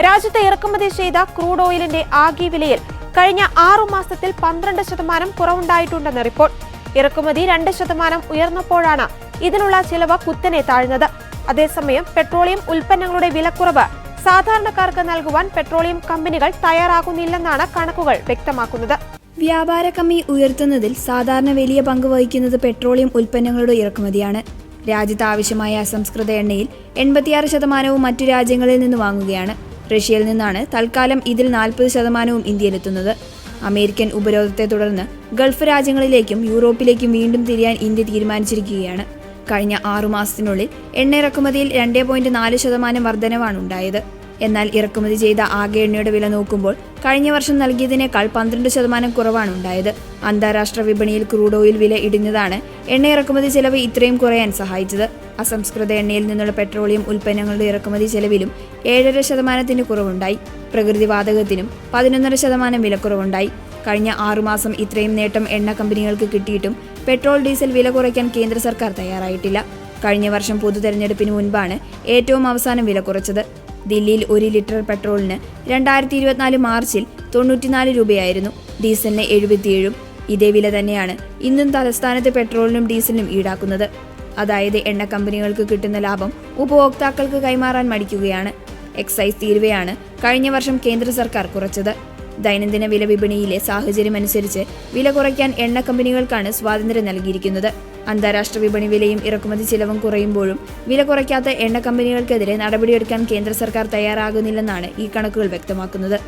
രാജ്യത്ത് ഇറക്കുമതി ചെയ്ത ക്രൂഡ് ഓയിലിന്റെ ആകെ വിലയിൽ കഴിഞ്ഞ ആറു മാസത്തിൽ പന്ത്രണ്ട് ശതമാനം കുറവുണ്ടായിട്ടുണ്ടെന്ന് റിപ്പോർട്ട്. ഇറക്കുമതി രണ്ട് ശതമാനം ഉയർന്നപ്പോഴാണ് ഇതിനുള്ള ചിലവ് കുത്തനെ താഴ്ന്നത്. അതേസമയം പെട്രോളിയം ഉൽപ്പന്നങ്ങളുടെ വിലക്കുറവ് സാധാരണക്കാർക്ക് നൽകുവാൻ പെട്രോളിയം കമ്പനികൾ തയ്യാറാകുന്നില്ലെന്നാണ് കണക്കുകൾ വ്യക്തമാക്കുന്നത്. വ്യാപാര കമ്മി ഉയർത്തുന്നതിൽ സാധാരണ വലിയ പങ്ക് വഹിക്കുന്നത് പെട്രോളിയം ഉൽപ്പന്നങ്ങളുടെ ഇറക്കുമതിയാണ്. രാജ്യത്ത് ആവശ്യമായ അസംസ്കൃത എണ്ണയിൽ എൺപത്തിയാറ് ശതമാനവും മറ്റു രാജ്യങ്ങളിൽ നിന്ന് വാങ്ങുകയാണ്. റഷ്യയിൽ നിന്നാണ് തൽക്കാലം ഇതിൽ നാൽപ്പത് ശതമാനവും ഇന്ത്യയിലെത്തുന്നത്. അമേരിക്കൻ ഉപരോധത്തെ തുടർന്ന് ഗൾഫ് രാജ്യങ്ങളിലേക്കും യൂറോപ്പിലേക്കും വീണ്ടും തിരിയാൻ ഇന്ത്യ തീരുമാനിച്ചിരിക്കുകയാണ്. കഴിഞ്ഞ ആറുമാസത്തിനുള്ളിൽ എണ്ണ ഇറക്കുമതിയിൽ രണ്ടേ പോയിന്റ് നാല് ശതമാനം വർധനവാണ് ഉണ്ടായത് എന്നാൽ ഇറക്കുമതി ചെയ്ത ആകെ എണ്ണയുടെ വില നോക്കുമ്പോൾ കഴിഞ്ഞ വർഷം നൽകിയതിനേക്കാൾ പന്ത്രണ്ട് ശതമാനം കുറവാണ് ഉണ്ടായത്. അന്താരാഷ്ട്ര വിപണിയിൽ ക്രൂഡ് ഓയിൽ വില ഇടിഞ്ഞതാണ് എണ്ണ ഇറക്കുമതി ചെലവ് ഇത്രയും കുറയാൻ സഹായിച്ചത്. അസംസ്കൃത എണ്ണയിൽ നിന്നുള്ള പെട്രോളിയം ഉൽപ്പന്നങ്ങളുടെ ഇറക്കുമതി ചെലവിലും ഏഴര ശതമാനത്തിന്റെ കുറവുണ്ടായി. പ്രകൃതിവാതകത്തിനും പതിനൊന്നര ശതമാനം വിലക്കുറവുണ്ടായി കഴിഞ്ഞ ആറുമാസം ഇത്രയും നേട്ടം എണ്ണ കമ്പനികൾക്ക് കിട്ടിയിട്ടും പെട്രോൾ ഡീസൽ വില കുറയ്ക്കാൻ കേന്ദ്ര സർക്കാർ തയ്യാറായിട്ടില്ല. കഴിഞ്ഞ വർഷം പൊതു തെരഞ്ഞെടുപ്പിന് മുൻപാണ് ഏറ്റവും അവസാനം വില കുറച്ചത്. ദില്ലിയിൽ ഒരു ലിറ്റർ പെട്രോളിന് രണ്ടായിരത്തി ഇരുപത്തിനാല് മാർച്ചിൽ തൊണ്ണൂറ്റിനാല് രൂപയായിരുന്നു. ഡീസലിന് എഴുപത്തിയേഴും ഇതേ വില തന്നെയാണ് ഇന്നും തലസ്ഥാനത്ത് പെട്രോളിനും ഡീസലിനും ഈടാക്കുന്നത്. അതായത് എണ്ണ കമ്പനികൾക്ക് കിട്ടുന്ന ലാഭം ഉപഭോക്താക്കൾക്ക് കൈമാറാൻ മടിക്കുകയാണ്. എക്സൈസ് തീരുവയാണ് കഴിഞ്ഞ വർഷം കേന്ദ്ര സർക്കാർ കുറച്ചത്. ദൈനംദിന വില വിപണിയിലെ സാഹചര്യമനുസരിച്ച് വില കുറയ്ക്കാൻ എണ്ണ കമ്പനികൾക്കാണ് സ്വാതന്ത്ര്യം നൽകിയിരിക്കുന്നത്. അന്താരാഷ്ട്ര വിപണി വിലയും ഇറക്കുമതി ചിലവും കുറയുമ്പോഴും വില കുറയ്ക്കാത്ത എണ്ണ കമ്പനികൾക്കെതിരെ നടപടിയെടുക്കാൻ കേന്ദ്ര സർക്കാർ തയ്യാറാകുന്നില്ലെന്നാണ് ഈ കണക്കുകൾ വ്യക്തമാക്കുന്നത്.